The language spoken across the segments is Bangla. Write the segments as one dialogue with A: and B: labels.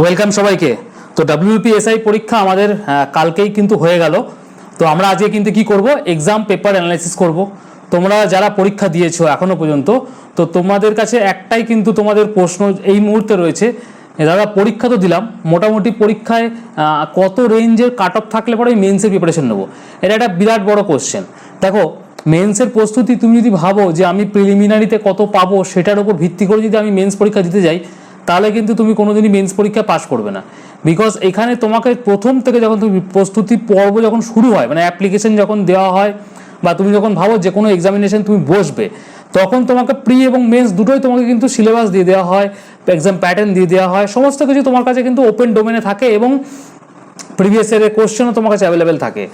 A: ওয়েলকাম সবাইকে। তো ডাব্লিউপিএসআই পরীক্ষা আমাদের কালকেই কিন্তু হয়ে গেল। তো আমরা আজকে কিন্তু কি করব? এক্সাম পেপার অ্যানালাইসিস করব। তোমরা যারা পরীক্ষা দিয়েছ এখনও পর্যন্ত, তো তোমাদের কাছে একটাই কিন্তু তোমাদের প্রশ্ন এই মুহূর্তে রয়েছে। দাদা, পরীক্ষা তো দিলাম। মোটামুটি পরীক্ষায় কত রেঞ্জের কাট অফ থাকলে পরে আমি মেন্সের প্রিপারেশন নেব? এটা একটা বিরাট বড় কোশ্চেন দেখো মেন্সের প্রস্তুতি তুমি যদি ভাবো যে আমি প্রিলিমিনারিতে কত পাবো, সেটার উপর ভিত্তি করে যদি আমি মেন্স পরীক্ষা দিতে যাই তাহলে কিন্তু তুমি কোনোদিনই মেন্স পরীক্ষা পাস করবে না। বিকজ এখানে তোমাকে প্রথম থেকে যখন তুমি প্রস্তুতি পর্ব যখন শুরু হয় মানে অ্যাপ্লিকেশন যখন দেওয়া হয় বা তুমি যখন ভাবো যে কোনো এক্সামিনেশন তুমি বসবে, তখন তোমাকে প্রি এবং মেন্স দুটোই তোমাকে কিন্তু সিলেবাস দিয়ে দেওয়া হয় এক্সাম প্যাটার্ন দিয়ে দেওয়া হয়, সমস্ত কিছু তোমার কাছে কিন্তু ওপেন ডোমেনে থাকে এবং প্রিভিয়াস ইয়ারের কোশ্চেনও তোমার কাছে অ্যাভেলেবেল থাকে।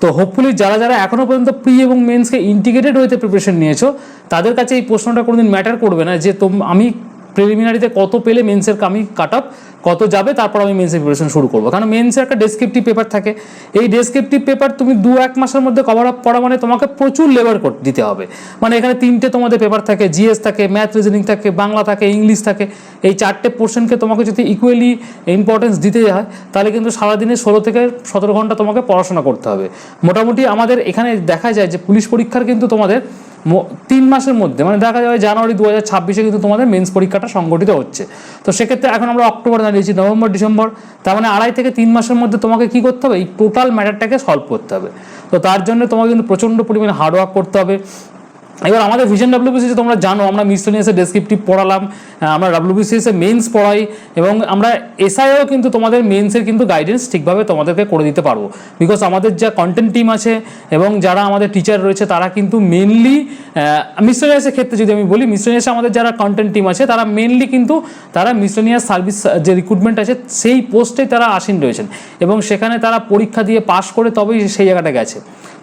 A: তো হোপফুলি যারা যারা এখনও পর্যন্ত প্রি এবং মেন্সকে ইন্টিগ্রেটেড হইতে প্রিপারেশন নিয়েছো, তাদের কাছে এই প্রশ্নটা কোনোদিন ম্যাটার করবে না যে তোম, আমি প্রিলিমিনারিতে কত পেলে মেন্সের আমি কাট আপ কত যাবে, তারপর আমি মেন্সের প্রিপারেশন শুরু করব। কারণ মেন্সের একটা ডেসক্রিপটিভ পেপার থাকে। এই ডেসক্রিপটিভ পেপার তুমি দু এক মাসের মধ্যে কভার আপ করা মানে তোমাকে প্রচুর লেবার দিতে হবে। মানে এখানে তিনটে তোমাদের পেপার থাকে জিএস থাকে ম্যাথ রিজনিং থাকে, বাংলা থাকে ইংলিশ থাকে। এই চারটে পোর্শনকে তোমাকে যদি ইকুয়ালি ইম্পর্টেন্স দিতে হয়, তাহলে কিন্তু সারাদিনে ষোলো থেকে সতেরো ঘণ্টা তোমাকে পড়াশোনা করতে হবে। মোটামুটি আমাদের এখানে দেখা যায় যে পুলিশ পরীক্ষার কিন্তু তোমাদের তিন মাসের মধ্যে মানে দেখা যাবে জানুয়ারি দু হাজার ছাব্বিশে কিন্তু তোমাদের মেন্স পরীক্ষাটা সংগঠিত হচ্ছে। তো সেক্ষেত্রে এখন আমরা অক্টোবর দাঁড়িয়েছি, নভেম্বর, ডিসেম্বর, তার মানে আড়াই থেকে তিন মাসের মধ্যে তোমাকে কি করতে হবে? এই টোটাল ম্যাটারটাকে সলভ করতে হবে। তো তার জন্য তোমাকে কিন্তু প্রচণ্ড পরিমাণে হার্ডওয়ার্ক করতে হবে। এবার আমাদের ভিশন ডাব্লিউবিসিএস তোমরা জানো, আমরা মিসলেনিয়াসে ডেসক্রিপটিভ পড়ালাম আমরা ডাব্লিউবিসিএসে মেন্স পড়াই, এবং আমরা এসআইও কিন্তু তোমাদের মেন্সের কিন্তু গাইডেন্স ঠিকভাবে তোমাদেরকে করে দিতে পারব। বিকজ আমাদের যা কন্টেন্ট টিম আছে, এবং যারা আমাদের টিচার রয়েছে, তারা কিন্তু মেনলি মিসলেনিয়াসের ক্ষেত্রে যদি আমি বলি মিসলেনিয়াসে আমাদের যারা কন্টেন্ট টিম আছে, তারা মেনলি কিন্তু তারা মিসলেনিয়াস সার্ভিস যে রিক্রুটমেন্ট আছে, সেই পোস্টে তারা আসীন রয়েছেন। এবং সেখানে তারা পরীক্ষা দিয়ে পাশ করে তবেই সেই জায়গাটা গেছে।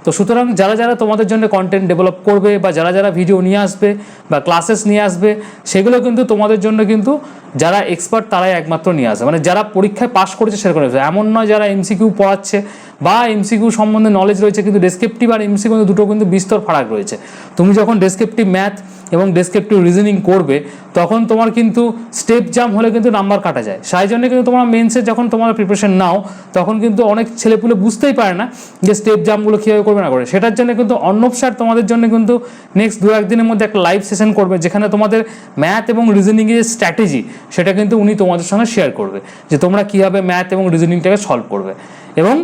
A: তো সুতরাং যারা যারা তোমাদের জন্য কন্টেন্ট ডেভেলপ করবে বা যারা যারা ভিডিও নিয়ে আসবে বা ক্লাসেস নিয়ে আসবে, সেগুলো কিন্তু তোমাদের জন্য কিন্তু যারা এক্সপার্ট তারাই একমাত্র নিয়ে আসে মানে যারা পরীক্ষায় পাশ করেছে সেরকম এমন নয় যারা এমসিকিউ পড়াচ্ছে বা এমসিকিউ সম্বন্ধে নলেজ রয়েছে কিন্তু ডেসক্রিপটিভ আর এমসিকিউ দুটো কিন্তু বিস্তর ফারাক রয়েছে। তুমি যখন ডেসক্রিপটিভ ম্যাথ এবং ডেসক্রিপটিভ রিজনিং করবে, তখন তোমার কিন্তু স্টেপ জাম হলে কিন্তু নাম্বার কাটা যায়। সেই জন্য কিন্তু তোমার মেন্সে যখন তোমার প্রিপারেশন নাও, তখন কিন্তু অনেক ছেলেপুলে বুঝতেই পারে না যে স্টেপ জামগুলো কীভাবে করবে না করে সেটার জন্য কিন্তু অর্ণব স্যার তোমাদের জন্য কিন্তু নেক্সট দু একদিনের মধ্যে একটা লাইভ সেশন করবে, যেখানে তোমাদের ম্যাথ এবং রিজনিংয়ের যে স্ট্র্যাটেজি সেটা কিন্তু উনি তোমাদের সঙ্গে শেয়ার করবে, যে তোমরা কীভাবে ম্যাথ এবং রিজনিংটাকে সলভ করবে। এবং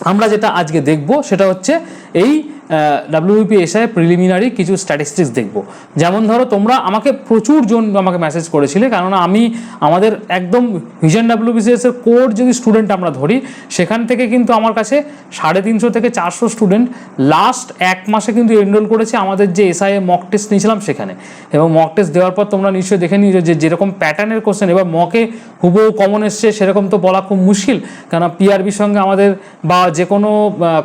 A: আমরা যেটা আজকে দেখব সেটা হচ্ছে এই W P S I preliminary কিছু স্ট্যাটিস্টিক্স দেখব। যেমন ধরো, তোমরা আমাকে প্রচুর জন আমাকে মেসেজ করেছিলে, কেননা আমি আমাদের একদম vision W B C S এর কোর যদি স্টুডেন্ট আমরা ধরি, সেখান থেকে কিন্তু আমার কাছে সাড়ে তিনশো থেকে চারশো স্টুডেন্ট লাস্ট এক মাসে কিন্তু এনরোল করেছে আমাদের যে এসআই মক টেস্ট নিয়েছিলাম সেখানে। এবং মক টেস্ট দেওয়ার পর তোমরা নিশ্চয়ই দেখে নিয়েছো যে যেরকম প্যাটার্নের কোশ্চেন এবার মকে হুবহু কমন এসছে, সেরকম তো বলা খুব মুশকিল কেন পিআরবির সঙ্গে আমাদের বা যে কোনো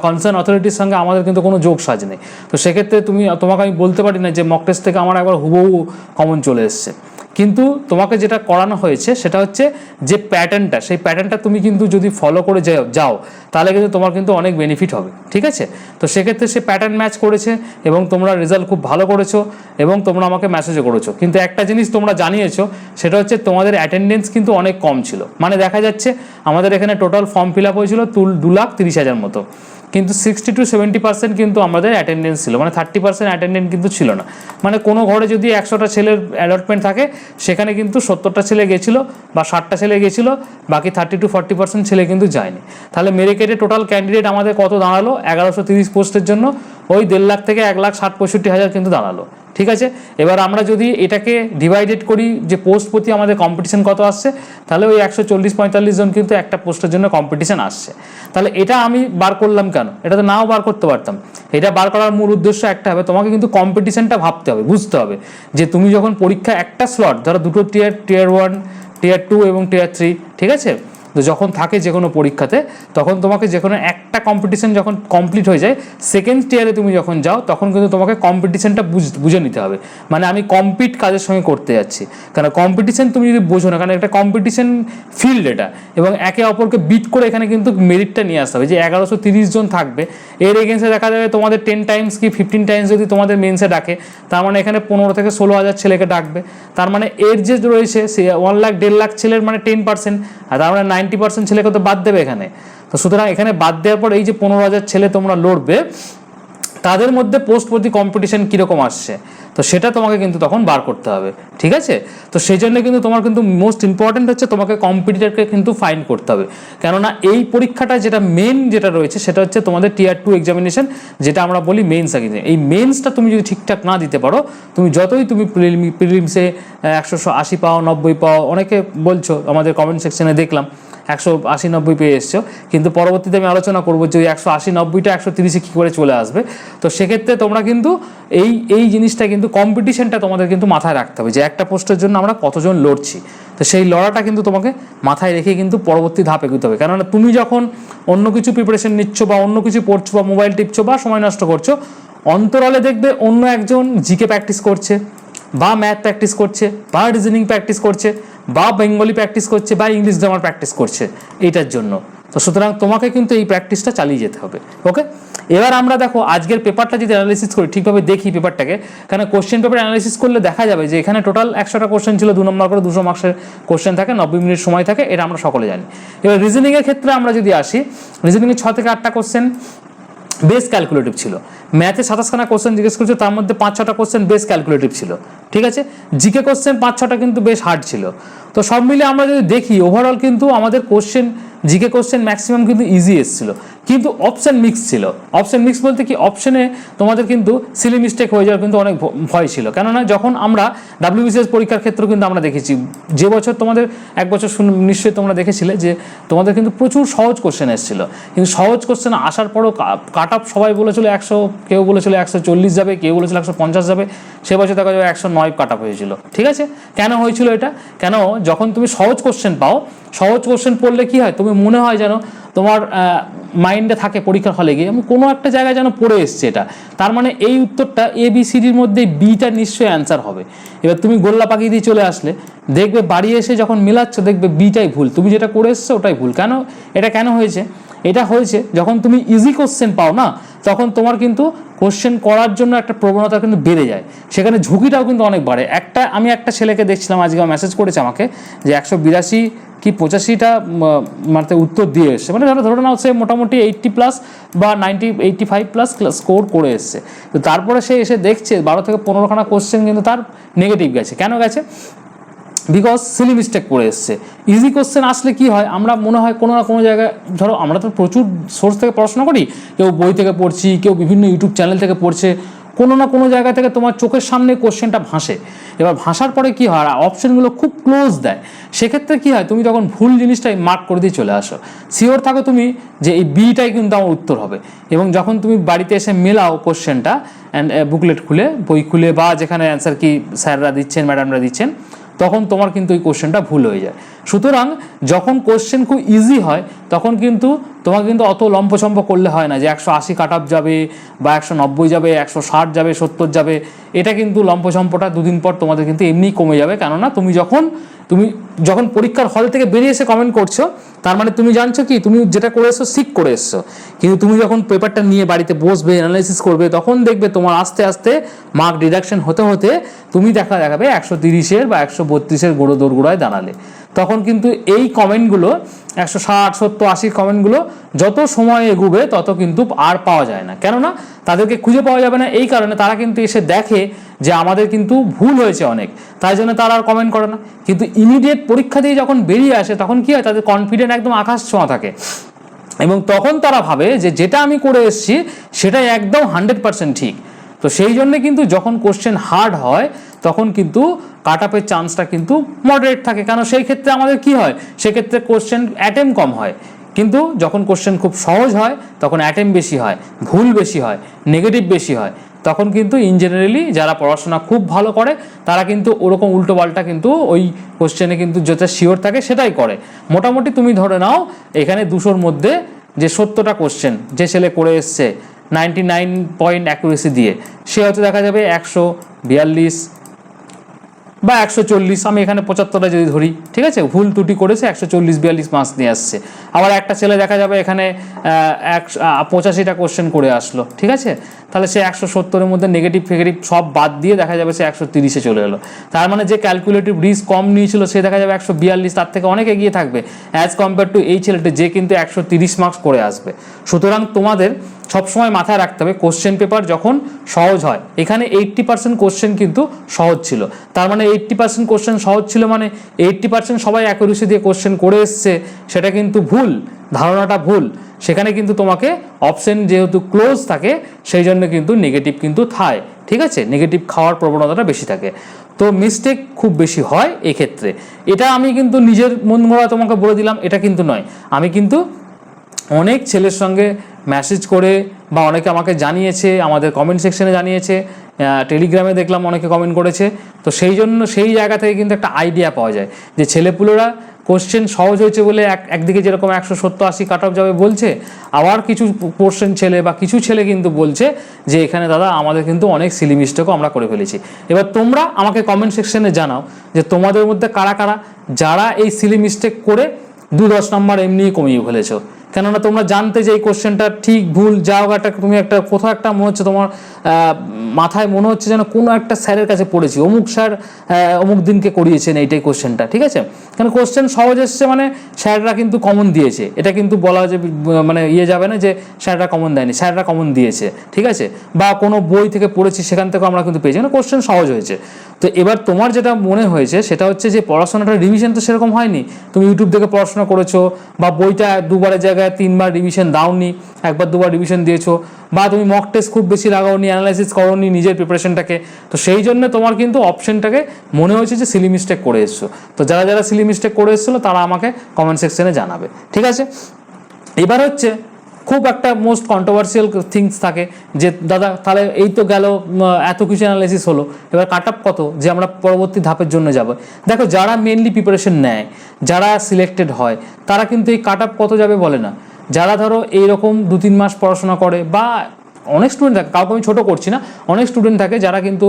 A: কনসার্ন অথরিটির সঙ্গে আমাদের কিন্তু কোনো যোগ সাজ নেই তো সেক্ষেত্রে তুমি, তোমাকে আমি বলতে পারি না যে মক টেস্ট থেকে আমার একবার হুবহু কমন চলে এসছে। কিন্তু তোমাকে যেটা করানো হয়েছে, সেটা হচ্ছে যে প্যাটার্নটা সেই প্যাটার্নটা তুমি কিন্তু যদি ফলো করে যাও তাহলে কিন্তু তোমার কিন্তু অনেক বেনিফিট হবে। ঠিক আছে? তো সেক্ষেত্রে সে প্যাটার্ন ম্যাচ করেছে এবং তোমরা রেজাল্ট খুব ভালো করেছ এবং তোমরা আমাকে মেসেজও করেছ। কিন্তু একটা জিনিস তোমরা জানিয়েছো, সেটা হচ্ছে তোমাদের অ্যাটেন্ডেন্স কিন্তু অনেক কম ছিল। মানে দেখা যাচ্ছে আমাদের এখানে টোটাল ফর্ম ফিল আপ হয়েছিল তুল- দু লাখ তিরিশ হাজার মতো। কিন্তু সিক্সটি টু সেভেন্টি পার্সেন্ট কিন্তু আমাদের অ্যাটেন্ডেন্স ছিল। মানে থার্টি পার্সেন্ট অ্যাটেন্ডেন্ট কিন্তু ছিল না। মানে কোনো ঘরে যদি একশোটা ছেলের অ্যালটমেন্ট থাকে, সেখানে কিন্তু সত্তরটা ছেলে গেছিল বা ষাটটা ছেলে গেছিল, বাকি থার্টি টু ফর্টি পার্সেন্ট ছেলে কিন্তু যায়নি। তাহলে মেরিকেটে টোটাল ক্যান্ডিডেট আমাদের কত দাঁড়াল? এগারোশো তিরিশ পোস্টের জন্য। ওই দেড় লাখ থেকে এক লাখ ষাট পঁয়ষট্টি হাজার কিন্তু দাঁড়াল। ঠিক আছে? এবার আমরা যদি এটাকে ডিভাইডেড করি যে পোস্ট প্রতি আমাদের কম্পিটিশন কত আসছে, তাহলে ওই একশো চল্লিশ পঁয়তাল্লিশ জন কিন্তু একটা পোস্টের জন্য কম্পিটিশন আসছে। তাহলে এটা আমি বার করলাম কেন? এটা তো নাও বার করতে পারতাম। এটা বার করার মূল উদ্দেশ্য একটা হবে, তোমাকে কিন্তু কম্পিটিশনটা ভাবতে হবে, বুঝতে হবে যে তুমি যখন পরীক্ষা একটা স্লট ধরো দুটো টিয়ার টিয়ার ওয়ান টিয়ার টু এবং টিয়ার থ্রি ঠিক আছে? তো যখন থাকে যে কোনো পরীক্ষাতে, তখন তোমাকে যে কোনো একটা কম্পিটিশন যখন কমপ্লিট হয়ে যায় সেকেন্ড টিয়ারে তুমি যখন যাও, তখন কিন্তু তোমাকে কম্পিটিশনটা বুঝে নিতে হবে। মানে আমি কম্পিট কাজের সঙ্গে করতে যাচ্ছি। কারণ কম্পিটিশন তুমি যদি বোঝো না, কারণ একটা কম্পিটিশন ফিল্ড এটা, এবং একে অপরকে বিট করে এখানে কিন্তু মেরিটটা নিয়ে আসতে হবে। যে এগারোশো তিরিশ জন থাকবে, এর এগেন্সে দেখা যাবে তোমাদের টেন টাইমস কি ফিফটিন টাইমস যদি তোমাদের মেন্সে ডাকে, তার মানে এখানে পনেরো থেকে ষোলো হাজার ছেলেকে ডাকবে। তার মানে এর যে রয়েছে, সে ওয়ান লাখ দেড় লাখ ছেলের মানে টেন পার্সেন্ট আর তার মানে নাইনটি পার্সেন্ট ছেলেকে তো বাদ দেবে এখানে। তো সুতরাং এখানে বাদ দেওয়ার পর এই যে পনেরো হাজার ছেলে তোমরা লড়বে, তাদের মধ্যে পোস্ট প্রতি কম্পিটিশন কীরকম আসছে? তো সেটা তোমাকে কিন্তু তখন বার করতে হবে। ঠিক আছে? তো সেই জন্য কিন্তু তোমার কিন্তু মোস্ট ইম্পর্টেন্ট হচ্ছে তোমাকে কম্পিটিটারকে কিন্তু ফাইন্ড করতে হবে। কেননা এই পরীক্ষাটা যেটা মেন যেটা রয়েছে সেটা হচ্ছে তোমাদের টিয়ার টু এক্সামিনেশন যেটা আমরা বলি মেন্স আগে। এই মেন্সটা তুমি যদি ঠিকঠাক না দিতে পারো, তুমি যতই তুমি প্রিলিমসে একশো আশি পাও, নব্বই পাও, অনেকে বলছো, আমাদের কমেন্ট সেকশনে দেখলাম, একশো আশি, নব্বই পেয়ে এসছো। কিন্তু পরবর্তীতে আমি আলোচনা করব যে একশো আশি, নব্বইটা একশো তিরিশে কী করে চলে আসবে। তো সেক্ষেত্রে তোমরা কিন্তু এই এই জিনিসটা কিন্তু কম্পিটিশনটা তোমাদের কিন্তু মাথায় রাখতে হবে যে একটা পোস্টের জন্য আমরা কতজন লড়ছি? তো সেই লড়াটা কিন্তু তোমাকে মাথায় রেখে কিন্তু পরবর্তী ধাপ এগোতে হবে। কেননা তুমি যখন অন্য কিছু প্রিপারেশন নিচ্ছ বা অন্য কিছু পড়ছো বা মোবাইল টিপছো বা সময় নষ্ট করছ, অন্তরালে দেখবে অন্য একজন জিকে প্র্যাকটিস করছে বা ম্যাথ প্র্যাকটিস করছে বা রিজনিং প্র্যাকটিস করছে বা বেঙ্গলি প্র্যাকটিস করছে বা ইংলিশ গ্রামার প্র্যাকটিস করছে। এইটার জন্য। তো সুতরাং তোমাকে কিন্তু এই প্র্যাকটিসটা চালিয়ে যেতে হবে ওকে এবার আমরা দেখো, আজকের পেপারটা যদি অ্যানালিসিস করি, ঠিকভাবে দেখি পেপারটাকে কারণ কোশ্চেন পেপার অ্যানালিসিস করলে দেখা যাবে যে এখানে টোটাল একশোটা কোশ্চেন ছিল, দু নম্বর করে দুশো মার্কসের কোশ্চেন থাকে, নব্বই মিনিট সময় থাকে, এটা আমরা সকলে জানি। এবার রিজনিংয়ের ক্ষেত্রে আমরা যদি আসি রিজনিংয়ে ছ থেকে আটটা কোশ্চেন বেস ক্যালকুলেটিভ ছিল। ম্যাথে সাতাশখানা কোশ্চেন জিজ্ঞেস করছে, তার মধ্যে পাঁচ ছটা কোশ্চেন বেস ক্যালকুলেটিভ ছিল, ঠিক আছে? জিকে কোশ্চেন পাঁচ ছটা কিন্তু বেশ হার্ড ছিল। তো সব মিলে আমরা যদি দেখি ওভারঅল কিন্তু আমাদের question G K question maximum কিন্তু ইজি এসেছিল। কিন্তু অপশান মিক্স ছিল। অপশান মিক্স বলতে কি অপশনে তোমাদের কিন্তু সিলি মিস্টেক হয়ে যাওয়ার কিন্তু অনেক ভয় ছিল। কেননা যখন আমরা ডাব্লিউবিসিএস পরীক্ষার ক্ষেত্রে কিন্তু আমরা দেখেছি, যে বছর তোমাদের, এক বছর নিশ্চয়ই তোমরা দেখেছিলে যে তোমাদের কিন্তু প্রচুর সহজ কোশ্চেন এসেছিল। কিন্তু সহজ কোশ্চেন আসার পরও কাট আপ সবাই বলেছিল একশো, কেউ বলেছিল একশো চল্লিশ যাবে, কেউ বলেছিল একশো পঞ্চাশ যাবে, সে বছর দেখা যাবে একশো নয় কাট আপ হয়েছিল। ঠিক আছে? কেন হয়েছিল এটা? কেন যখন তুমি সহজ কোশ্চেন পাও, সহজ কোশ্চেন পড়লে কি হয়? তুমি মনে হয় যেন তোমার মাইন্ডে থাকে পরীক্ষার হলে গিয়ে, এবং কোনো একটা জায়গায় যেন পড়ে এসছে এটা। তার মানে এই উত্তরটা এ বি সিডির মধ্যে বিটা নিশ্চয়ই অ্যান্সার হবে। এবার তুমি গোল্লা পাকিয়ে দিয়ে চলে আসলে, দেখবে বাড়ি এসে যখন মিলাচ্ছ, দেখবে বিটাই ভুল। তুমি যেটা করে এসছো, ওটাই ভুল। কেন? এটা কেন হয়েছে? এটা হয়েছে যখন তুমি ইজি কোশ্চেন পাও না, তখন তোমার কিন্তু কোশ্চেন করার জন্য একটা প্রবণতা কিন্তু বেড়ে যায়। সেখানে ঝুঁকিটাও কিন্তু অনেক বাড়ে। একটা, আমি একটা ছেলেকে দেখছিলাম, আজকে মেসেজ করেছে আমাকে যে একশো বিরাশি কি পঁচাশিটা মানে উত্তর দিয়ে এসছে। মানে ধরো, ধরে নাও, সে মোটামুটি এইট্টি প্লাস বা ninety eighty five plus score করে এসছে। তো তারপরে সে এসে দেখছে, বারো থেকে পনেরোখানা কোশ্চেন কিন্তু তার নেগেটিভ গেছে। কেন গেছে? বিকজ সিলি মিস্টেক করে এসছে। ইজি কোশ্চেন আসলে কি হয়? আমরা মনে হয় কোনো না কোনো জায়গায়, ধরো আমরা তো প্রচুর সোর্স থেকে পড়াশোনা করি, কেউ বই থেকে পড়ছি, কেউ বিভিন্ন ইউটিউব চ্যানেল থেকে পড়ছে, কোনো না কোনো জায়গা থেকে তোমার চোখের সামনে কোশ্চেনটা ভাসে। এবার ভাসার পরে কি হয়? অপশনগুলো খুব ক্লোজ দেয়। সেক্ষেত্রে কি হয়? তুমি তখন ভুল জিনিসটাই মার্ক করে দিয়ে চলে আসো। শিওর থাকো তুমি যে এই বিটাই কিন্তু আমার উত্তর হবে। এবং যখন তুমি বাড়িতে এসে মেলাও কোশ্চেনটা অ্যান্ড বুকলেট খুলে, বই খুলে, বা যেখানে অ্যান্সার কি স্যাররা দিচ্ছেন ম্যাডামরা দিচ্ছেন তখন তোমার কিন্তু ওই কোশ্চেনটা ভুল হয়ে যায়। সুতরাং যখন কোশ্চেন খুব ইজি হয়, তখন কিন্তু তোমাকে কিন্তু অত লম্পচম্প করলে হয় না যে একশো আশি কাট আপ যাবে বা একশো নব্বই যাবে, একশো ষাট যাবে, সত্তর যাবে। এটা কিন্তু লম্পচম্পটা দুদিন পর তোমাদের কিন্তু এমনিই কমে যাবে। কেননা তুমি যখন তুমি যখন পরীক্ষার হল থেকে বেরিয়ে এসে কমেন্ট করছ, তার মানে তুমি জানছো কি, তুমি যেটা করে এসছো সিক করে এসছো। কিন্তু তুমি যখন পেপারটা নিয়ে বাড়িতে বসবে অ্যানালাইসিস করবে, তখন দেখবে তোমার আস্তে আস্তে মার্ক ডিডাকশন হতে হতে তুমি দেখা দেখাবে একশো তিরিশের বা একশো বত্রিশের গোড়ো দোরগোড়ায় দাঁড়ালে। তখন কিন্তু এই কমেন্টগুলো, একশো ষাট, সত্তর আশি কমেন্টগুলো যত সময় এগুবে তত কিন্তু আর পাওয়া যায় না। কেননা তাদেরকে খুঁজে পাওয়া যাবে না, এই কারণে তারা কিন্তু এসে দেখে যে আমাদের কিন্তু ভুল হয়েছে অনেক। তাই জন্য তারা আর কমেন্ট করে না। কিন্তু ইমিডিয়েট পরীক্ষা দিয়ে যখন বেরিয়ে আসে, তখন কি হয়? তাদের কনফিডেন্ট একদম আকাশ ছোঁয়া থাকে। এবং তখন তারা ভাবে যে যেটা আমি করে এসেছি, সেটাই একদম হান্ড্রেড পার্সেন্ট ঠিক। তো সেই জন্য কিন্তু যখন কোশ্চেন হার্ড হয় তখন কিন্তু কাট আপের চান্সটা কিন্তু মডারেট থাকে। কারণ সেই ক্ষেত্রে আমাদের কি হয়? সেক্ষেত্রে কোশ্চেন অ্যাটেম কম হয়। কিন্তু যখন কোশ্চেন খুব সহজ হয়, তখন অ্যাটেম বেশি হয়, ভুল বেশি হয় নেগেটিভ বেশি হয়। তখন কিন্তু ইন জেনারেলি যারা পড়াশোনা খুব ভালো করে, তারা কিন্তু ওরকম উল্টো পাল্টা কিন্তু ওই কোশ্চেনে কিন্তু যেটা শিওর থাকে সেটাই করে। মোটামুটি তুমি ধরে নাও, এখানে দুশোর মধ্যে যে সত্তরটা কোশ্চেন যে ছেলে করে এসছে নাইনটি নাইন পয়েন্ট অ্যাকুরেসি দিয়ে, সে হয়তো দেখা যাবে একশো, বিয়াল্লিশ বা একশো চল্লিশ, আমি এখানে পঁচাত্তরটা যদি ধরি, ঠিক আছে? ভুল ত্রুটি করেছে, একশো চল্লিশ, বিয়াল্লিশ মার্কস নিয়ে আসছে। আবার একটা ছেলে দেখা যাবে এখানে এক পঁচাশিটা কোশ্চেন করে আসলো, ঠিক আছে? তাহলে সে একশো সত্তরের মধ্যে নেগেটিভ ফেগেটিভ সব বাদ দিয়ে দেখা যাবে সে একশো তিরিশে চলে এলো। তার মানে যে ক্যালকুলেটিভ রিস্ক কম নিয়েছিল, সে দেখা যাবে একশো বিয়াল্লিশ, তার থেকে অনেক এগিয়ে থাকবে। অ্যাজ কম্পেয়ার টু এই ছেলেটি, যে কিন্তু একশো তিরিশ মার্কস করে আসবে। সুতরাং তোমাদের সবসময় মাথায় রাখতে হবে কোশ্চেন পেপার যখন সহজ হয়, এখানে এইট্টি পার্সেন্ট কোশ্চেন কিন্তু সহজ ছিল। তার মানে এইট্টি পার্সেন্ট কোশ্চেন সহজ ছিল মানে এইট্টি পার্সেন্ট সবাই অ্যাকুরেসি দিয়ে কোশ্চেন করে এসছে, সেটা কিন্তু ভুল। ধারণাটা ভুল, সেখানে কিন্তু তোমাকে অপশন যেহেতু ক্লোজ থাকে, সেই জন্য কিন্তু নেগেটিভ কিন্তু থায়, ঠিক আছে? নেগেটিভ খাওয়ার প্রবণতাটা বেশি থাকে। তো মিস্টেক খুব বেশি হয় এক্ষেত্রে। এটা আমি কিন্তু নিজের মন গড়া তোমাকে বলে দিলাম, এটা কিন্তু নয়। আমি কিন্তু অনেক ছেলের সঙ্গে মেসেজ করে বা অনেকে আমাকে জানিয়েছে, আমাদের কমেন্ট সেকশনে জানিয়েছে টেলিগ্রামে দেখলাম অনেকে কমেন্ট করেছে। তো সেই জন্য সেই জায়গা থেকে কিন্তু একটা আইডিয়া পাওয়া যায় যে ছেলেপুলেরা কোশ্চেন সহজ হয়েছে বলে এক একদিকে যেরকম একশো সত্তর আশি কাট অফ যাবে বলছে, আবার কিছু পোর্শন ছেলে বা কিছু ছেলে কিন্তু বলছে যে এখানে দাদা আমাদের কিন্তু অনেক সিলি মিস্টেকও আমরা করে ফেলেছি। এবার তোমরা আমাকে কমেন্ট সেকশনে জানাও যে তোমাদের মধ্যে কারা কারা, যারা এই সিলি মিস্টেক করে দু দশ নম্বর এমনিই কমিয়ে ফেলেছো। কেননা তোমরা জানতে যে এই কোশ্চেনটা ঠিক ভুল যাও একটা, তুমি একটা, কোথাও একটা মনে হচ্ছে তোমার মাথায় মনে হচ্ছে যেন কোনো একটা স্যারের কাছে পড়েছি। অমুক স্যার অমুক দিনকে করিয়েছেন এইটাই কোশ্চেনটা, ঠিক আছে? কারণ কোশ্চেন সহজ এসছে মানে স্যাররা কিন্তু কমন দিয়েছে। এটা কিন্তু বলা যে মানে ইয়ে যাবে না যে স্যাররা কমন দেয়নি, স্যাররা কমন দিয়েছে, ঠিক আছে? বা কোনো বই থেকে পড়েছি, সেখান থেকেও আমরা কিন্তু পেয়েছি। মানে কোশ্চেন সহজ হয়েছে? তো এবার তোমার যেটা মনে হয়েছে, সেটা হচ্ছে যে পড়াশোনাটা রিভিশন তো সেরকম হয়নি। তুমি ইউটিউব থেকে পড়াশোনা করেছ বা বইটা দুবারের জায়গায় তিনবার রিভিশন দাওনি, একবার দুবার রিভিশন দিয়েছ, বা তুমি মক টেস্ট খুব বেশি লাগাওনি অ্যানালাইসিস করোনি নিজের প্রিপারেশনটাকে তো সেই জন্য তোমার কিন্তু অপশনটাকে মনে হয়েছে যে সিলি মিস্টেক করে এসছো। তো যারা যারা সিলি মিস্টেক করে এসেছিল তারা আমাকে কমেন্ট সেকশনে জানাবে। ঠিক আছে? এবার হচ্ছে খুব একটা মোস্ট কন্ট্রোভার্সিয়াল থিংস থাকে যে, দাদা, তাহলে এই তো গেল এত কিছু অ্যানালাইসিস হলো, এবার কাট আপ কত? যে, আমরা পরবর্তী ধাপের জন্য যাব। দেখো, যারা মেনলি প্রিপারেশন নেয়, যারা সিলেক্টেড হয়, তারা কিন্তু এই কাট আপ কত যাবে বলে না। যারা ধরো এইরকম দু তিন মাস পড়াশোনা করে বা অনেক স্টুডেন্ট থাকে, কাউকে আমি ছোটো করছি না। অনেক স্টুডেন্ট থাকে যারা কিন্তু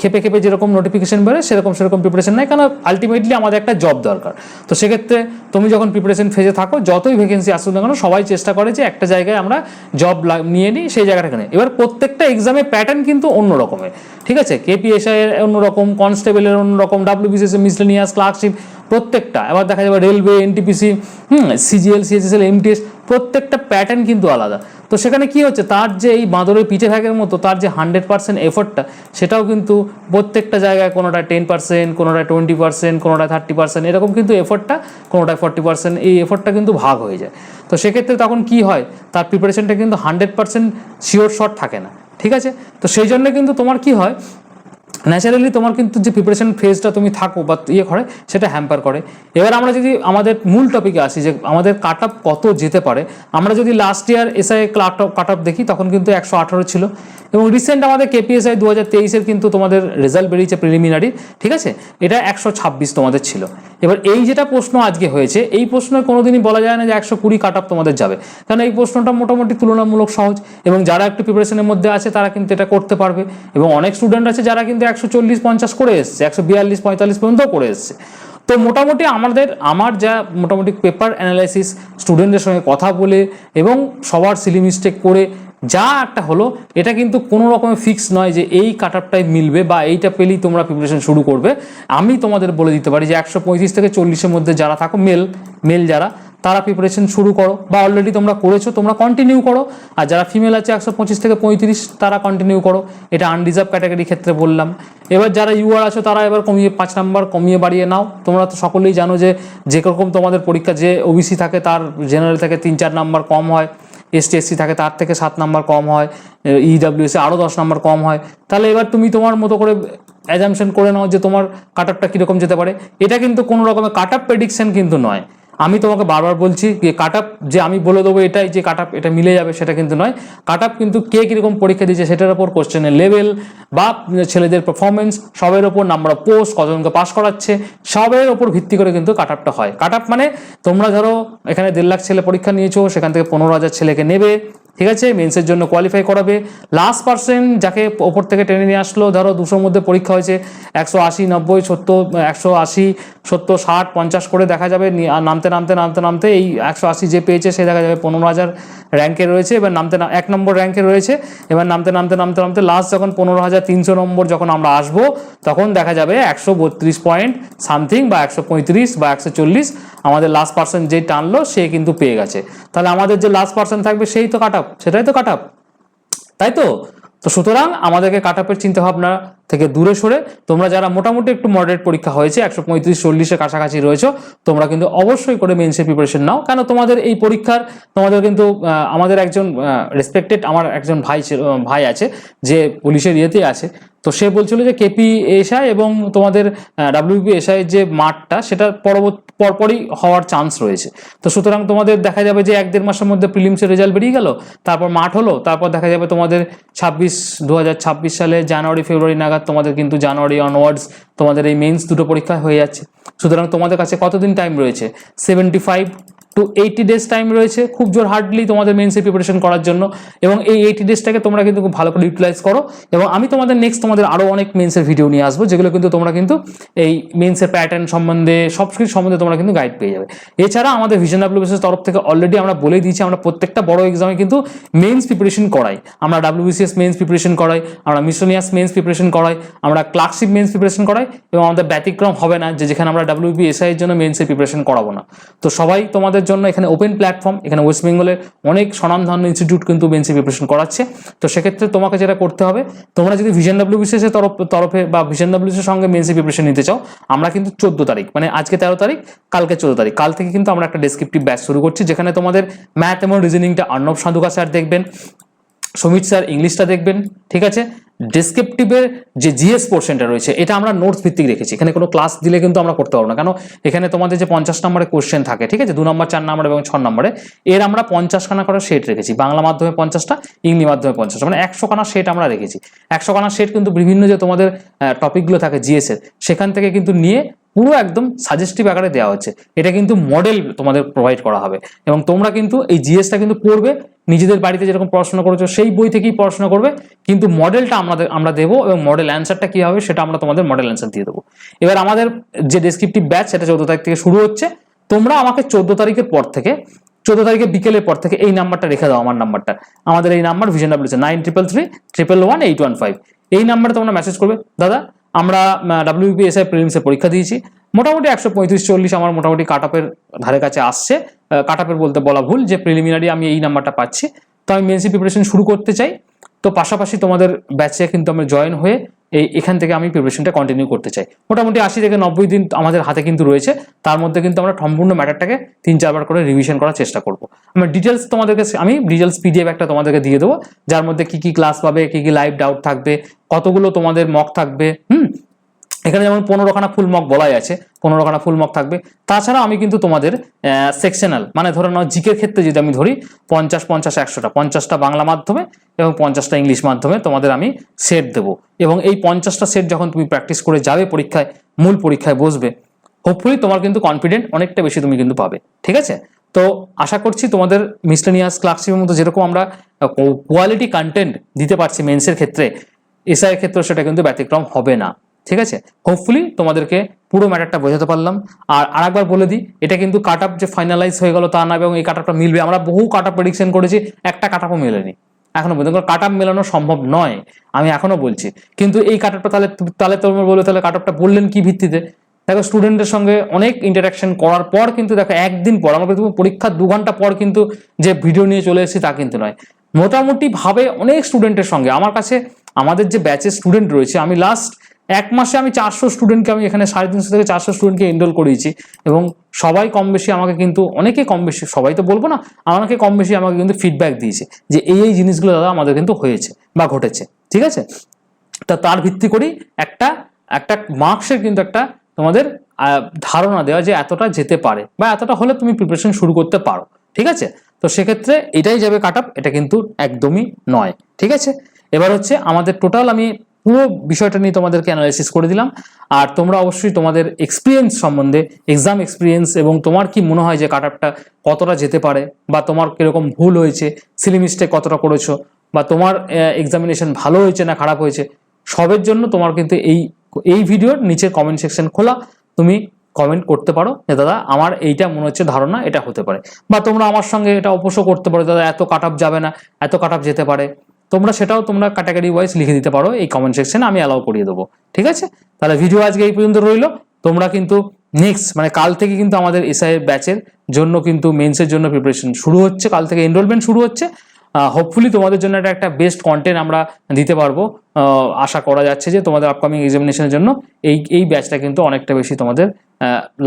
A: খেপে খেপে যেরকম নোটিফিকেশন বেরোয়, সেরকম সেরকম প্রিপারেশন নেয়। কারণ আলটিমেটলি আমাদের একটা জব দরকার। তো সেক্ষেত্রে তুমি যখন প্রিপারেশন ফেজে থাকো, যতই ভ্যাকেন্সি আসুক না কেন, সবাই চেষ্টা করে যে একটা জায়গায় আমরা জব নিয়ে নিই, সেই জায়গাটাখানে এবার প্রত্যেকটা এক্সামের প্যাটার্ন কিন্তু অন্য রকমের। ঠিক আছে? কেপিএসআই এর অন্যরকম কনস্টেবলের অন্যরকম ডাব্লিউবিসিএস মিসলেনিয়াস ক্লার্কশিপ প্রত্যেকটা, এবার দেখা যাবে railway N T P C হুম C G L C S S L M T S প্রত্যেকটা প্যাটার্ন কিন্তু আলাদা। তো সেখানে কি হচ্ছে? তার যে এই বাঁদরের পিঠে ভাগের মতো, তার যে হান্ড্রেড পার্সেন্ট এফোর্টটা সেটাও কিন্তু প্রত্যেকটা জায়গায় কোনোটা টেন পার্সেন্ট কোনোটা টোয়েন্টি পার্সেন্ট কোনোটা থার্টি পার্সেন্ট এরকম কিন্তু এফোর্টটা কোনোটায় ফর্টি পার্সেন্ট এই এফোর্টটা কিন্তু ভাগ হয়ে যায়। তো সেক্ষেত্রে তখন কি হয়? তার প্রিপারেশনটা কিন্তু হান্ড্রেড পার্সেন্ট শিওর শট থাকে না, ঠিক আছে? তো সেই জন্য কিন্তু তোমার কি হয়? ন্যাচারালি তোমার কিন্তু যে প্রিপারেশন ফেজটা তুমি থাকো বা ইয়ে করে, সেটা হ্যাম্পার করে। এবার আমরা যদি আমাদের মূল টপিকে আসি যে আমাদের কাট কত যেতে পারে, আমরা যদি last year S I cut off দেখি, তখন কিন্তু একশো আঠারো ছিল। এবং রিসেন্ট আমাদের কেপিএসআই দু হাজার তেইশের কিন্তু তোমাদের রেজাল্ট বেরিয়েছে প্রিলিমিনারি ঠিক আছে? এটা একশো ছাব্বিশ তোমাদের ছিল। এবার এই যেটা প্রশ্ন আজকে হয়েছে, এই প্রশ্নে কোনোদিনই বলা যায় না যে একশো কুড়ি কাট তোমাদের যাবে। কারণ এই প্রশ্নটা মোটামুটি তুলনামূলক সহজ এবং যারা একটু প্রিপারেশনের মধ্যে আছে, তারা কিন্তু এটা করতে পারবে। এবং অনেক স্টুডেন্ট আছে যারা কিন্তু একশো চল্লিশ পঞ্চাশ করে এসছে, একশো বিয়াল্লিশ পঁয়তাল্লিশ পর্যন্তও করে এসছে। তো মোটামুটি আমাদের, আমার যা মোটামুটি পেপার অ্যানালাইসিস স্টুডেন্টদের সঙ্গে কথা বলে এবং সবার সিলি মিস্টেক করে যা একটা হলো, এটা কিন্তু কোনো রকমের ফিক্স নয় যে এই কাট আপটাই মিলবে বা এইটা পেলেই তোমরা প্রিপারেশন শুরু করবে। আমি তোমাদের বলে দিতে পারি যে একশো পঁয়ত্রিশ থেকে চল্লিশের মধ্যে যারা থাকো মেল মেল যারা, তারা প্রিপারেশন শুরু করো বা অলরেডি তোমরা করেছ, তোমরা কন্টিনিউ করো। আর যারা ফিমেল আছে একশো পঁচিশ থেকে পঁয়ত্রিশ, তারা কন্টিনিউ করো। এটা আনরিজার্ভ ক্যাটাগরি ক্ষেত্রে বললাম। এবার যারা ইউআর আছো, তারা এবার কমিয়ে, পাঁচ নাম্বার কমিয়ে বাড়িয়ে নাও। তোমরা তো সকলেই জানো যে যে রকম তোমাদের পরীক্ষা, যে ওবিসি থাকে, তার জেনারেল থেকে তিন চার নাম্বার কম হয়। এসটি এসসি থাকে, তার থেকে সাত নাম্বার কম হয় E ইডাব্লিউএসে আরও দশ নাম্বার কম হয়। তাহলে এবার তুমি তোমার মতো করে অ্যাজামশন করে নাও যে তোমার কাট আপটা কীরকম যেতে পারে। এটা কিন্তু কোনো রকমের কাট আপ প্রেডিকশন কিন্তু নয়। আমি তোমাকে বারবার বলছি যে কাট যে আমি বলে দেবো এটাই, যে কাট এটা মিলে যাবে, সেটা কিন্তু নয়। কাট কিন্তু কে কীরকম পরীক্ষা দিচ্ছে সেটার ওপর কোশ্চেনের লেভেল বা ছেলেদের পারফরমেন্স সবের ওপর নাম্বার অফ পোস্ট কতজনকে পাস করাচ্ছে, সবের ওপর ভিত্তি করে কিন্তু কাট হয়। কাট মানে তোমরা ধরো এখানে দেড় লাখ ছেলে পরীক্ষা নিয়েছো, সেখান থেকে পনেরো হাজার ছেলেকে নেবে ঠিক আছে মেন্সের জন্য কোয়ালিফাই করাবে। লাস্ট পার্সেন্ট যাকে ওপর থেকে টেনে নিয়ে আসলো, ধরো দুশোর মধ্যে পরীক্ষা হয়েছে, একশো আশি, নব্বই, সত্তর, একশো আশি, সত্তর, ষাট, পঞ্চাশ করে দেখা যাবে নামতে নামতে নামতে নামতে এই একশো আশি যে পেয়েছে সে দেখা যাবে পনেরো হাজার র্যাঙ্কে রয়েছে। এবার নামতে এক নম্বর র্যাঙ্কে রয়েছে। এবার নামতে নামতে নামতে নামতে লাস্ট যখন পনেরো হাজার তিনশো নম্বর যখন আমরা আসব, তখন দেখা যাবে একশো বত্রিশ পয়েন্ট সামথিং বা একশো পঁয়ত্রিশ বা একশো চল্লিশ আমাদের লাস্ট পার্সেন্ট যে টানলো, সে কিন্তু পেয়ে গেছে। তাহলে আমাদের যে লাস্ট পার্সেন্ট থাকবে, সেই তো কাট আপ সেটাই তো কাট আপ তাই তো? তো সুতরাং আমাদেরকে কাট আপের চিন্তাভাবনা থেকে দূরে সরে তোমরা যারা মোটামুটি একটু মডারেট পরীক্ষা হয়েছে, একশো পঁয়ত্রিশ, চল্লিশের কাছাকাছি রয়েছে, তোমরা কিন্তু অবশ্যই করে মেন্সের প্রিপারেশন নাও। কেন তোমাদের এই পরীক্ষার, তোমাদের কিন্তু আমাদের একজন রেসপেক্টেড আমার একজন ভাই ভাই আছে, যে পুলিশের ইয়েতেই আছে। তো সে বলছিল যে কেপি এসআই এবং তোমাদের ডাব্লিউপি এসআই যে মাঠটা, সেটা পরবর্তী পরপরই হওয়ার চান্স রয়েছে। তো সুতরাং তোমাদের দেখা যাবে যে এক দেড় মাসের মধ্যে প্রিলিমসের রেজাল্ট বেরিয়ে গেল, তারপর মাঠ হলো, তারপর দেখা যাবে তোমাদের ছাব্বিশ দু সালে জানুয়ারি, ফেব্রুয়ারি নাগাদ তোমাদের কিন্তু জানুয়ারি অনওয়ার্ডস তোমাদের এই মেন্স দুটো পরীক্ষা হয়ে যাচ্ছে। সুতরাং তোমাদের কাছে কতদিন টাইম রয়েছে? Seventy five to eighty days time রয়েছে, খুব জোর হার্ডলি তোমাদের মেন্সের প্রিপারেশন করার জন্য। এবং এই এইটি ডেজটাকে তোমরা কিন্তু খুব ভালো করে ইউটিলাইজ করো। এবং আমি তোমাদের নেক্সট তোমাদের আরও অনেক মেন্সের ভিডিও নিয়ে আসব, যেগুলো কিন্তু তোমরা কিন্তু এই মেন্সের প্যাটার্ন সম্বন্ধে সব কিছু সম্বন্ধে তোমরা কিন্তু গাইড পেয়ে যাবে। এছাড়া আমাদের ভিশন ডাব্লিউবিসিএস তরফ থেকে অলরেডি আমরা বলে দিয়েছি, আমরা প্রত্যেকটা বড় এক্সামে কিন্তু মেন্স প্রিপারেশন করাই। আমরা ডাব্লিউবিসিএস মেন্স প্রিপারেশন করাই, আমরা মিশনিয়াস মেন্স প্রিপারেশন করাই, আমরা ক্লার্কশিপ মেন্স প্রিপারেশন করাই, এবং আমাদের ব্যতিক্রম হবে না যে যেখানে আমরা ডাব্লিউবি এসআই এর জন্য মেন্সের প্রিপারেশন করাবো না। তো সবাই তোমাদের জন্য এখানে ওপেন প্ল্যাটফর্ম এখানে ওয়েস্ট বেঙ্গলের অনেক স্বনামধন্য ইনস্টিটিউট কিন্তু মেন্সের প্রিপারেশন করাচ্ছে। তো সেক্ষেত্রে তোমাকে যেটা করতে হবে, তোমরা যদি ভিশন ডাব্লিউবিসিএস এর তরফ, তরফে বা ভিশন ডাব্লিউসির সঙ্গে মেনসি প্রিপারেশন নিতে চাও, আমরা কিন্তু চোদ্দ তারিখ মানে আজকে তেরো তারিখ, কালকে চোদ্দ তারিখ। কাল থেকে কিন্তু আমরা একটা ডেসক্রিপটিভ ব্যাচ শুরু করছি, যেখানে তোমাদের ম্যাথ এবং রিজনিংটা অর্ণব সাধুকা স্যার দেখবেন। সুমিত স্যার, ইংলিশটা দেখবেন, ঠিক আছে? ডেসক্রিপটিভের যে জিএস পোর্শনটা রয়েছে, এটা আমরা নোটস ভিত্তিক রেখেছি। এখানে কোনো ক্লাস দিলে কিন্তু আমরা করতে পারব না। কেন? এখানে তোমাদের যে পঞ্চাশ নম্বরের কোশ্চেন থাকে, ঠিক আছে? দু নম্বর, চার নম্বর এবং ছ নম্বরে, এর আমরা পঞ্চাশ খানা করে সেট রেখেছি। বাংলা মাধ্যমে পঞ্চাশটা, ইংলি মাধ্যমে পঞ্চাশটা। মানে একশো খানা সেট আমরা রেখেছি। একশো খানা সেট কিন্তু বিভিন্ন যে তোমাদের টপিকগুলো থাকে জিএসের সেখান থেকে কিন্তু নিয়ে পুরো একদম সাজেস্টিভ আকারে দেওয়া হচ্ছে। এটা কিন্তু মডেল তোমাদের প্রোভাইড করা হবে। এবং তোমরা কিন্তু এই জিএসটা কিন্তু পড়বে, নিজেদের বাড়িতে যেরকম পড়াশোনা করেছ, সেই বই থেকেই পড়াশোনা করবে। কিন্তু মডেলটা আমাদের আমরা দেবো এবং মডেল অ্যান্সারটা কী হবে, সেটা আমরা তোমাদের মডেল অ্যান্সার দিয়ে দেবো। এবার আমাদের যে ডেসক্রিপটিভ ব্যাচ সেটা চৌদ্দ তারিখ থেকে শুরু হচ্ছে। তোমরা আমাকে চোদ্দ তারিখের পর থেকে, চোদ্দ তারিখে বিকেলের পর থেকে এই নাম্বারটা রেখে দাও, আমার নাম্বারটা। আমাদের এই number vision W C nine triple three triple one eight one five এই নাম্বারে তোমরা মেসেজ করবে, দাদা আমরা ডাব্লিউপিএসআই প্রিলিমসে পরীক্ষা দিয়েছি। মোটামুটি একশো পঁয়ত্রিশ চল্লিশ আমার মোটামুটি কাট আপের ধারে কাছে আসছে। কাট আপের বলতে বলা ভুল যে প্রিলিমিনারি আমি এই নাম্বারটা পাচ্ছি। তো আমি মেনসি প্রিপারেশন শুরু করতে চাই। তো পাশাপাশি তোমাদের ব্যাচে কিন্তু আমি জয়েন হয়ে এই, এখান থেকে আমি প্রিপারেশনটা কন্টিনিউ করতে চাই। মোটামুটি আশি থেকে নব্বই দিন আমাদের হাতে কিন্তু রয়েছে। তার মধ্যে কিন্তু আমরা সম্পূর্ণ ম্যাটারটাকে তিন চারবার করে রিভিশন করার চেষ্টা করব। আমার ডিটেলস তোমাদেরকে আমি ডিটেলস পিডিএফ একটা তোমাদেরকে দিয়ে দেবো। যার মধ্যে কি কি ক্লাস পাবে, কি কি লাইভ ডাউট থাকবে, কতগুলো তোমাদের মক থাকবে, হুম? এখানে যেমন পনেরোখানা ফুল মক বলাই আছে, পনেরোখানা ফুল মক থাকবে। তাছাড়া আমি কিন্তু তোমাদের সেকশনাল মানে ধরে নাও জিকের ক্ষেত্রে যদি আমি ধরি, পঞ্চাশ পঞ্চাশ, একশোটা, পঞ্চাশটা বাংলা মাধ্যমে এবং পঞ্চাশটা ইংলিশ মাধ্যমে তোমাদের আমি সেট দেবো। এবং এই পঞ্চাশটা সেট যখন তুমি প্র্যাকটিস করে যাবে পরীক্ষায়, মূল পরীক্ষায় বসবে হোপফুলি তোমার কিন্তু কনফিডেন্ট অনেকটা বেশি তুমি কিন্তু পাবে। ঠিক আছে? তো আশা করছি তোমাদের মিসলেনিয়াস ক্লাসিমের মতো যেরকম আমরা কোয়ালিটি কন্টেন্ট দিতে পারছি মেন্সের ক্ষেত্রে এসআই এর ক্ষেত্রে সেটা কিন্তু ব্যতিক্রম হবে না। ঠিক আছে? হোপফুলি তোমাদেরকে পুরো ম্যাটারটা বোঝাতে পারলাম। আর আরেকবার বলে দিই, এটা কিন্তু কাট আপ যে ফাইনালাইজ হয়ে গেল তা না এবং এই কাট আপটা মিলবে। আমরা বহু কাট আপ প্রেডিকশন করেছি, একটা কাট আপও মেলেনি। এখনও পর্যন্ত কাট আপ মেলানো সম্ভব নয়, আমি এখনও বলছি। কিন্তু এই কাট আপটা তাহলে তাহলে তোমরা বলবে তাহলে কাট আপটা বললেন কি ভিত্তিতে? দেখো স্টুডেন্টের সঙ্গে অনেক ইন্টারাকশন করার পর কিন্তু দেখো একদিন পর, আমরা কিন্তু পরীক্ষার দু ঘণ্টা পর কিন্তু যে ভিডিও নিয়ে চলে এসেছি তা কিন্তু নয়। মোটামুটি ভাবে অনেক স্টুডেন্টের সঙ্গে, আমার কাছে আমাদের যে ব্যাচের স্টুডেন্ট রয়েছে, আমি লাস্ট এক মাসে আমি চারশো স্টুডেন্টকে আমি এখানে সাড়ে তিনশো থেকে চারশো স্টুডেন্টকে এনরোল করিয়েছি এবং সবাই কম বেশি আমাকে কিন্তু, অনেকে কম বেশি, সবাই তো বলব না, আমাকে কম বেশি আমাকে কিন্তু ফিডব্যাক দিয়েছে যে এই এই জিনিসগুলো দাদা আমাদের কিন্তু হয়েছে বা ঘটেছে, ঠিক আছে? তা তার ভিত্তি করেই একটা একটা মার্কসের কিন্তু একটা তোমাদের ধারণা দেওয়া যে এতটা যেতে পারে বা এতটা হলে তুমি প্রিপারেশন শুরু করতে পারো, ঠিক আছে? তো সেক্ষেত্রে এটাই যাবে কাট এটা কিন্তু একদমই নয়, ঠিক আছে? এবার হচ্ছে আমাদের টোটাল আমি পুরো বিষয়টা নিয়ে তোমাদেরকে অ্যানালাইসিস করে দিলাম। আর তোমরা অবশ্যই তোমাদের এক্সপিরিয়েন্স সম্বন্ধে এক্সাম এক্সপিরিয়েন্স এবং তোমার কি মনে হয় যে কাট আপটা কতটা যেতে পারে বা তোমার কীরকম ভুল হয়েছে সিলি মিস্টেক কতটা করেছ বা তোমার এক্সামিনেশন ভালো হয়েছে না খারাপ হয়েছে, সবের জন্য তোমার কিন্তু এই এই ভিডিওর নিচে কমেন্ট সেকশন খোলা। তুমি কমেন্ট করতে পারো যে, দাদা, আমার এইটা মনে হচ্ছে ধারণা, এটা হতে পারে। বা তোমরা আমার সঙ্গে এটা অবশ্য করতে পারো, দাদা, এত কাট যাবে না, এত কাট যেতে পারে। তোমরা সেটাও তোমরা ক্যাটাগরি ওয়াইজ লিখে দিতে পারো, এই কমেন্ট সেকশনে আমি অ্যালাউ করিয়ে দেবো, ঠিক আছে? তাহলে ভিডিও আজকে এই পর্যন্ত রইল। তোমরা কিন্তু নেক্সট মানে কাল থেকে কিন্তু আমাদের এসআই ব্যাচের জন্য কিন্তু মেন্সের জন্য প্রিপারেশন শুরু হচ্ছে, কাল থেকে এনরোলমেন্ট শুরু হচ্ছে। হোপফুলি তোমাদের জন্য এটা একটা বেস্ট কন্টেন্ট আমরা দিতে পারব। আশা করা যাচ্ছে যে তোমাদের আপকামিং এক্সামিনেশনের জন্য এই এই ব্যাচটা কিন্তু অনেকটা বেশি তোমাদের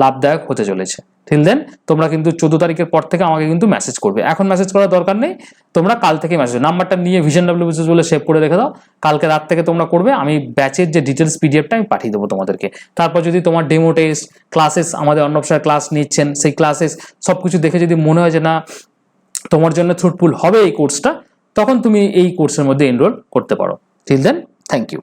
A: লাভদায়ক হতে চলেছে। ঠিক দেন তোমরা কিন্তু চোদ্দ তারিখের পর থেকে আমাকে কিন্তু মেসেজ করবে। এখন মেসেজ করার দরকার নেই, তোমরা কাল থেকে মেসেজ নাম্বারটা নিয়ে ভিশন ডাব্লিউ বিসেস বলে সেভ করে রেখে দাও। কালকে রাত থেকে তোমরা করবে, আমি ব্যাচের যে ডিটেলস পিডিএফটা আমি পাঠিয়ে দেবো তোমাদেরকে। তারপর যদি তোমার ডেমো টেস্ট ক্লাসেস আমাদের অন্য ক্লাস নিচ্ছেন, সেই ক্লাসেস সব কিছু দেখে যদি মনে হয় যে না তোমার জন্য ছুটফুল হবে এই কোর্সটা তখন তুমি এই কোর্সের মধ্যে এনরোল করতে পারো। Till then thank you